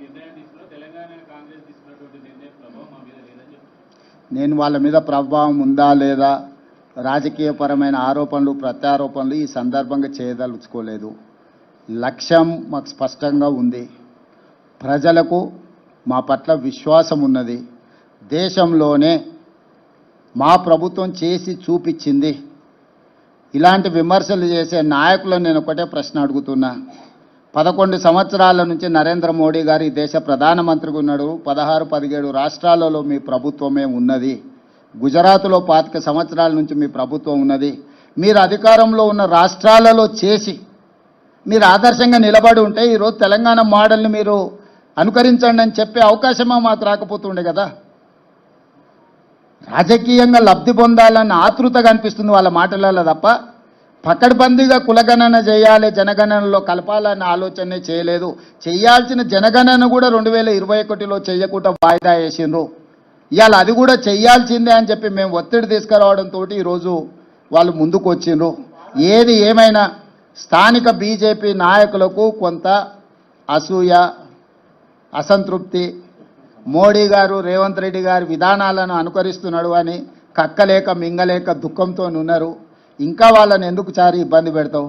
నిర్ణయం తెలంగాణ కాంగ్రెస్ తీసుకున్నటువంటి నిర్ణయం ప్రభావం మా మీద లేదని నేను వాళ్ళ మీద ప్రభావం ఉందా లేదా రాజకీయపరమైన ఆరోపణలు ప్రత్యారోపణలు ఈ సందర్భంగా చేయదలుచుకోలేదు. లక్ష్యం మాకు స్పష్టంగా ఉంది. ప్రజలకు మా పట్ల విశ్వాసం ఉన్నది. దేశంలోనే మా ప్రభుత్వం చేసి చూపించింది. ఇలాంటి విమర్శలు చేసే నాయకులను నేను ఒకటే ప్రశ్న అడుగుతున్నా. పదకొండు సంవత్సరాల నుంచి నరేంద్ర మోడీ గారు ఈ దేశ ప్రధానమంత్రిగా ఉన్నాడు. పదహారు పదిహేడు రాష్ట్రాలలో మీ ప్రభుత్వమే ఉన్నది. గుజరాత్లో పాతిక సంవత్సరాల నుంచి మీ ప్రభుత్వం ఉన్నది. మీరు అధికారంలో ఉన్న రాష్ట్రాలలో చేసి మీరు ఆదర్శంగా నిలబడి ఉంటే ఈరోజు తెలంగాణ మోడల్ని మీరు అనుకరించండి అని చెప్పే అవకాశమా మాకు రాకపోతుండే కదా? రాజకీయంగా లబ్ధి పొందాలన్న ఆతృత కనిపిస్తుంది వాళ్ళ మాటలలో తప్ప పకడ్బందీగా కులగణన చేయాలి జనగణనలో కలపాలన్న ఆలోచనే చేయలేదు. చేయాల్సిన జనగణన కూడా రెండు వేల ఇరవై ఒకటిలో చేయకుండా వాయిదా వేసిండ్రు. ఇవాళ అది కూడా చేయాల్సిందే అని చెప్పి మేము ఒత్తిడి తీసుకురావడంతో ఈరోజు వాళ్ళు ముందుకు వచ్చిండ్రు ఏది ఏమైనా స్థానిక బీజేపీ నాయకులకు కొంత అసూయ అసంతృప్తి మోడీ గారు రేవంత్ రెడ్డి గారి విధానాలను అనుకరిస్తున్నాడు అని కక్కలేక మింగలేక దుఃఖంతో ఉన్నారు ఇంకా వాళ్ళని ఎందుకు చారి ఇబ్బంది పెడతావు?